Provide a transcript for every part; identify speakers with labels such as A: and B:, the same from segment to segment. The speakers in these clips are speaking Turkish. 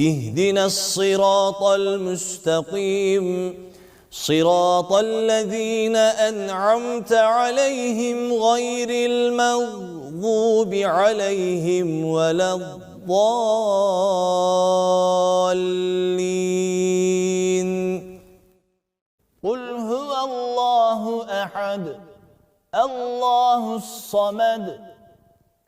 A: اهدنا الصراط المستقيم. صراط الذين أنعمت عليهم غير المغضوب عليهم ولا الضالين. قل هو الله أحد الله الصمد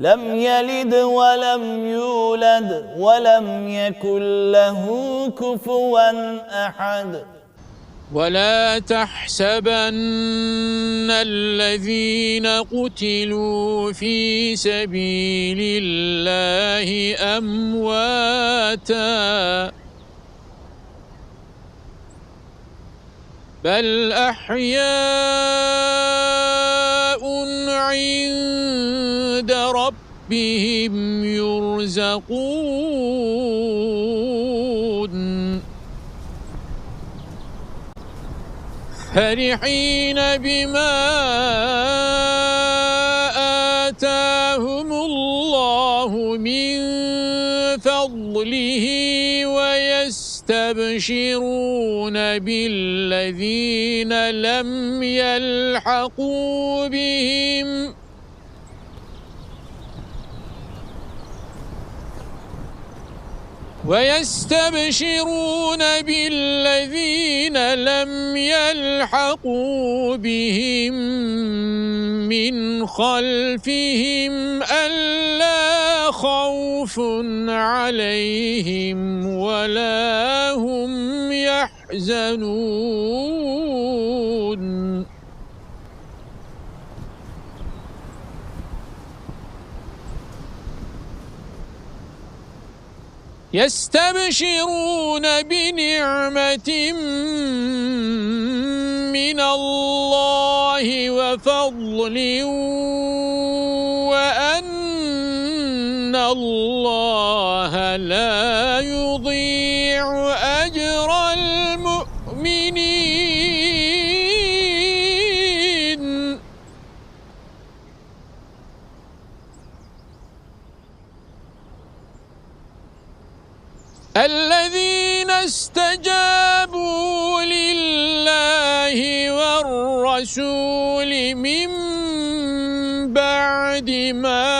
A: لم يلد ولم يولد ولم يكن له كفوا أحد.
B: ولا تحسبن الذين قتلوا في سبيل الله أمواتا. بل أحياء عند ربهم يرزقون. فرحين بما آتاهم الله من فضله ويستبشرون بالذين لم يلحقوا بهم. ويستبشرون بالذين لم يلحقوا بهم من خلفهم ألا خوف عليهم ولا هم يحزنون. يستبشرون بنعمة من الله وفضل وأن الله لا الذين استجابوا لله والرسول من بعد ما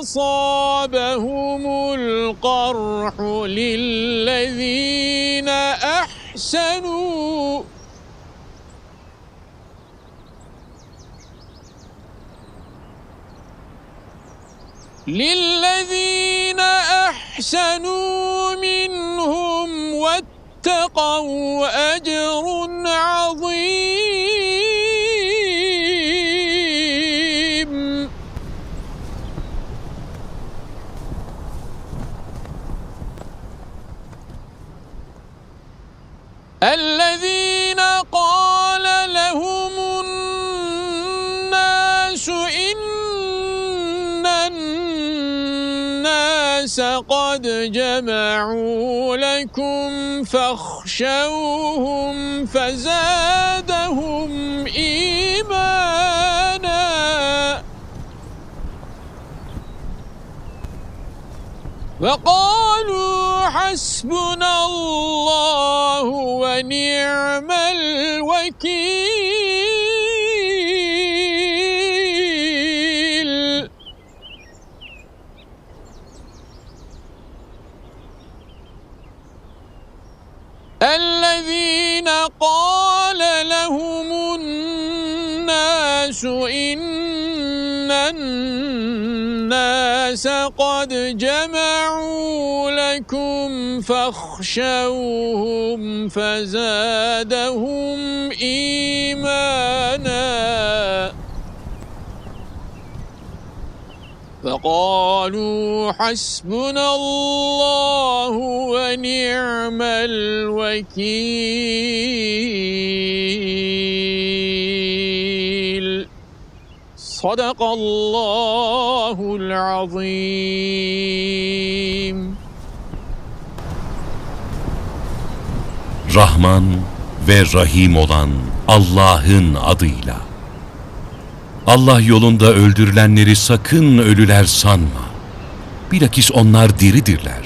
B: أصابهم القرح للذين أحسنوا. للذين أحسنوا منهم واتقوا أجر عظيم. جمعوا لكم فاخشوهم فزادهم إيمانا. وقالوا حسبنا الله ونعم الوكيل. الناس قد جمعوا لكم فاخشوهم فزادهم إيمانا. فقالوا حسبنا الله ونعم الوكيل. صدق الله العظيم
C: Rahman ve Rahim olan Allah'ın adıyla. Allah yolunda öldürülenleri sakın ölüler sanma. Bilakis onlar diridirler.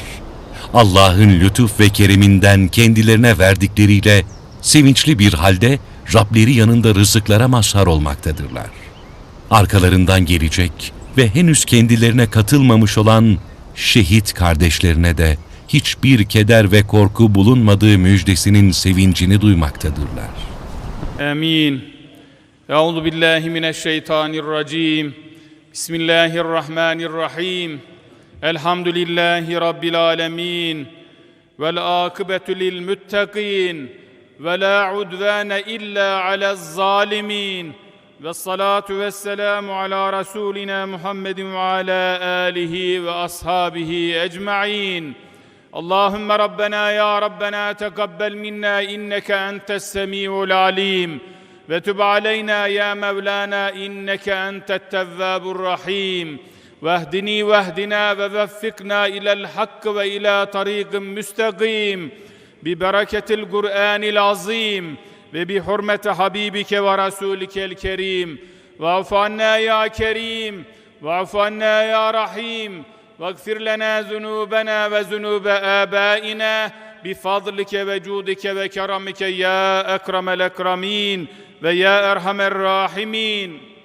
C: Allah'ın lütuf ve kereminden kendilerine verdikleriyle sevinçli bir halde Rableri yanında rızıklara mazhar olmaktadırlar. Arkalarından gelecek ve henüz kendilerine katılmamış olan şehit kardeşlerine de hiçbir keder ve korku bulunmadığı müjdesinin sevincini duymaktadırlar.
D: Amin. Euzu billahi mineşşeytanirracim. Bismillahirrahmanirrahim. Elhamdülillahi rabbil alamin. Vel akibetu lil muttakin. Ve la udvane illa alel zalimin. والصلاة والسلام على رسولنا محمد وعلى آله وأصحابه أجمعين. اللهم ربنا يا ربنا تقبل منا إنك أنت السميع العليم. وتب علينا يا مولانا إنك أنت التواب الرحيم. واهدني واهدنا ووفقنا إلى الحق وإلى طريق مستقيم. ببركة القرآن العظيم. وبحرمه حبيبك ورسولك الكريم واعف عنا يا كريم واعف عنا يا رحيم واغفر لنا ذنوبنا وذنوب آبائنا بفضلك وجودك وكرمك يا أكرم الأكرمين ويا أرحم الراحمين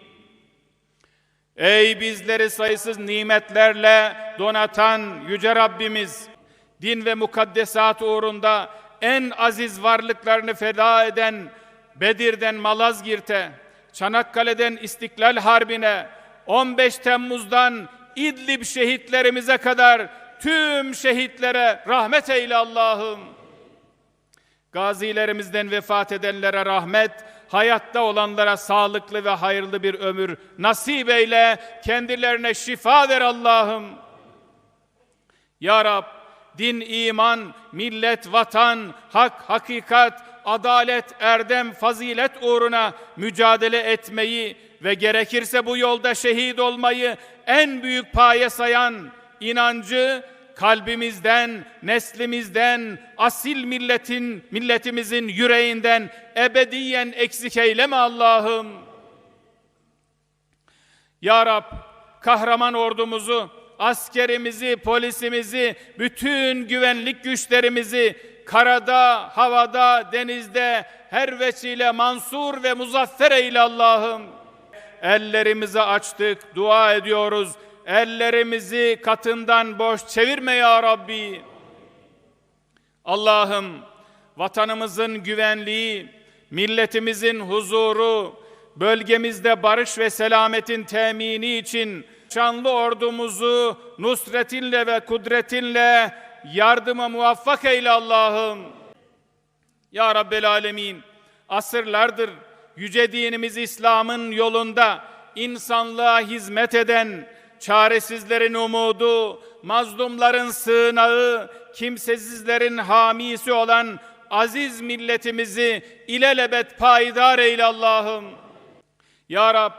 D: Ey bizleri sayısız nimetlerle donatan Yüce Rabbimiz, din ve mukaddesat uğrunda en aziz varlıklarını feda eden Bedir'den Malazgirt'e, Çanakkale'den İstiklal Harbi'ne, 15 Temmuz'dan İdlib şehitlerimize kadar tüm şehitlere rahmet eyle Allah'ım. Gazilerimizden vefat edenlere rahmet, hayatta olanlara sağlıklı ve hayırlı bir ömür nasip eyle, kendilerine şifa ver Allah'ım. Ya Rab, din, iman, millet, vatan, hak, hakikat, adalet, erdem, fazilet uğruna mücadele etmeyi ve gerekirse bu yolda şehit olmayı en büyük paye sayan inancı kalbimizden, neslimizden, asil milletin, milletimizin yüreğinden ebediyen eksik eyleme Allah'ım. Ya Rab, kahraman ordumuzu, askerimizi, polisimizi, bütün güvenlik güçlerimizi karada, havada, denizde her vesile mansur ve muzaffer eyle Allah'ım. Ellerimizi açtık, dua ediyoruz. Ellerimizi katından boş çevirme ya Rabbi. Allah'ım vatanımızın güvenliği, milletimizin huzuru, bölgemizde barış ve selametin temini için şanlı ordumuzu nusretinle ve kudretinle yardıma muvaffak eyle Allah'ım. Ya Rabbel Alemin, asırlardır yüce dinimiz İslam'ın yolunda insanlığa hizmet eden, çaresizlerin umudu, mazlumların sığınağı, kimsesizlerin hamisi olan aziz milletimizi ilelebet payidar eyle Allah'ım. Ya Rab,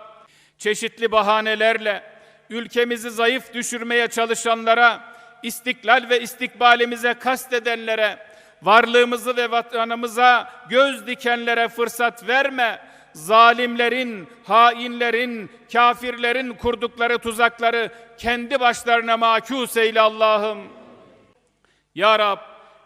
D: çeşitli bahanelerle ülkemizi zayıf düşürmeye çalışanlara, istiklal ve istikbalimize kastedenlere, varlığımızı ve vatanımıza göz dikenlere fırsat verme. Zalimlerin, hainlerin, kafirlerin kurdukları tuzakları kendi başlarına makus eyle Allah'ım. Ya Rab,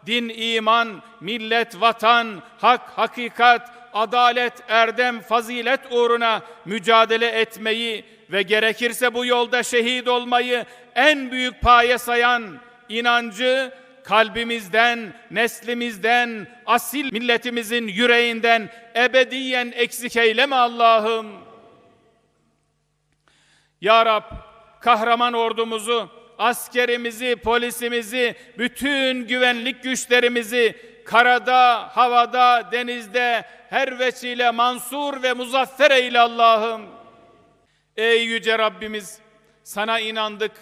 D: din, iman, millet, vatan, hak, hakikat, adalet, erdem, fazilet uğruna mücadele etmeyi ve gerekirse bu yolda şehit olmayı en büyük paye sayan inancı kalbimizden, neslimizden, asil milletimizin yüreğinden ebediyen eksik eyleme Allah'ım. Ya Rab, kahraman ordumuzu, askerimizi, polisimizi, bütün güvenlik güçlerimizi karada, havada, denizde her vesile mansur ve muzaffer eyle Allah'ım. Ey yüce Rabbimiz, sana inandık,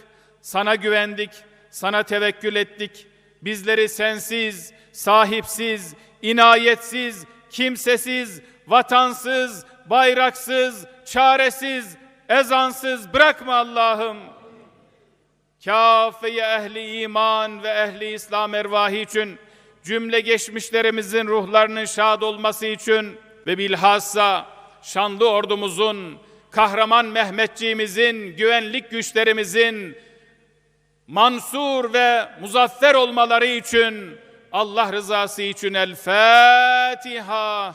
D: sana güvendik, sana tevekkül ettik. Bizleri sensiz, sahipsiz, inayetsiz, kimsesiz, vatansız, bayraksız, çaresiz, ezansız bırakma Allah'ım. Kâfeye ehli iman ve ehli İslam ervahı için cümle geçmişlerimizin ruhlarının şad olması için ve bilhassa şanlı ordumuzun, kahraman Mehmetçiğimizin, güvenlik güçlerimizin mansur ve muzaffer olmaları için Allah rızası için El Fatiha.